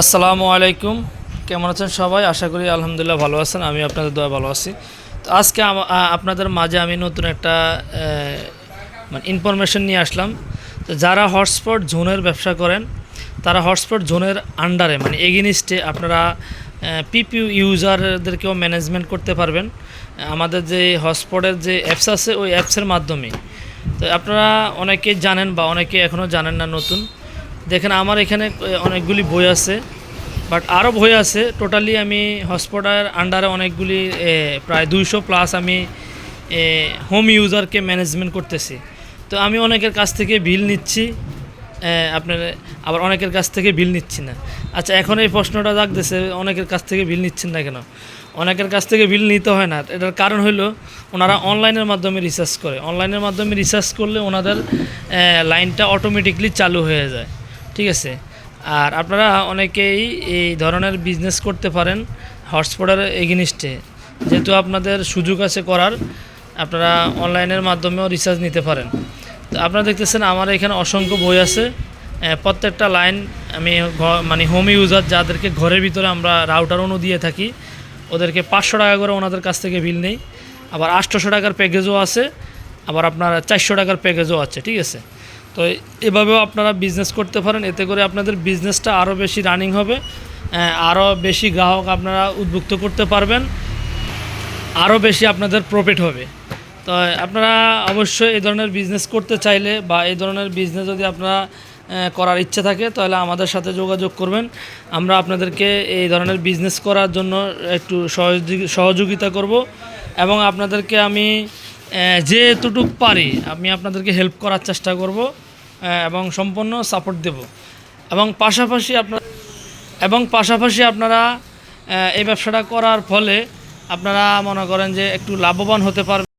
আসসালামু আলাইকুম। কেমন আছেন সবাই? আশা করি আলহামদুলিল্লাহ ভালো আছেন। আমি আপনাদের দোয়া ভালো আছি। তো আজকে আপনাদের মাঝে আমি নতুন একটা মানে ইনফরমেশন নিয়ে আসলাম। তো যারা হটস্পট জোনের ব্যবসা করেন, তারা হটস্পট জোনের আন্ডারে মানে এগেনিস্টে আপনারা পিপিউ ইউজারদেরকেও ম্যানেজমেন্ট করতে পারবেন। আমাদের যে হটস্পটের যে অ্যাপস আছে, ওই অ্যাপসের মাধ্যমে। তো আপনারা অনেকে জানেন বা অনেকে এখনও জানেন না নতুন। দেখেন আমার এখানে অনেকগুলি বই আছে বাট আরও বই আছে। টোটালি আমি হটস্পটের আন্ডারে অনেকগুলি প্রায় দুইশো প্লাস আমি হোম ইউজারকে ম্যানেজমেন্ট করতেছি। তো আমি অনেকের কাছ থেকে বিল নিচ্ছি আপনার, আবার অনেকের কাছ থেকে বিল নিচ্ছি না। আচ্ছা এখন এই প্রশ্নটা জাগতেছে, অনেকের কাছ থেকে বিল নিচ্ছেন না কেন? অনেকের কাছ থেকে বিল নিতে হয় না। এটার কারণ হলো ওনারা অনলাইনের মাধ্যমে রিসার্চ করে। অনলাইনের মাধ্যমে রিসার্চ করলে ওনাদের লাইনটা অটোমেটিকলি চালু হয়ে যায়। ঠিক আছে? আর আপনারা অনেকেই এই ধরনের বিজনেস করতে পারেন হটস্পটের এগেনিস্টে যেহেতু আপনাদের সুযোগ আছে করার, আপনারা অনলাইনের মাধ্যমেও রিচার্জ নিতে পারেন। তো আপনারা দেখতেছেন আমার এখানে অসংখ্য বই আছে। প্রত্যেকটা লাইন আমি মানে হোম ইউজার যাদেরকে ঘরের ভিতরে আমরা রাউটার অনু দিয়ে থাকি, ওদেরকে পাঁচশো টাকা করে ওনাদের কাছ থেকে বিল নেই। আবার আটশোশো টাকার প্যাকেজও আছে, আবার আপনার চারশো টাকার প্যাকেজও আছে, ঠিক আছে? তো এভাবেও আপনারা বিজনেস করতে পারেন। এতে করে আপনাদের বিজনেসটা আরও বেশি রানিং হবে আরও বেশি গ্রাহক আপনারা উদ্বুক্ত করতে পারবেন আরও বেশি আপনাদের প্রফিট হবে। তো আপনারা অবশ্যই এই ধরনের বিজনেস করতে চাইলে বা এই ধরনের বিজনেস যদি আপনারা করার ইচ্ছে থাকে, তাহলে আমাদের সাথে যোগাযোগ করবেন। আমরা আপনাদেরকে এই ধরনের বিজনেস করার জন্য একটু সহযোগি- সহযোগিতা করব এবং আপনাদেরকে আমি আহ, যেটুটুক পারি আমি আপনাদেরকে হেল্প করার চেষ্টা করব এবং সম্পূর্ণ সাপোর্ট দেব। এবং পাশাপাশি আপনার এবং পাশাপাশি আপনারা এই ব্যবসাটা করার ফলে আপনারা মনে করেন যে একটু লাভবান হতে পারবেন।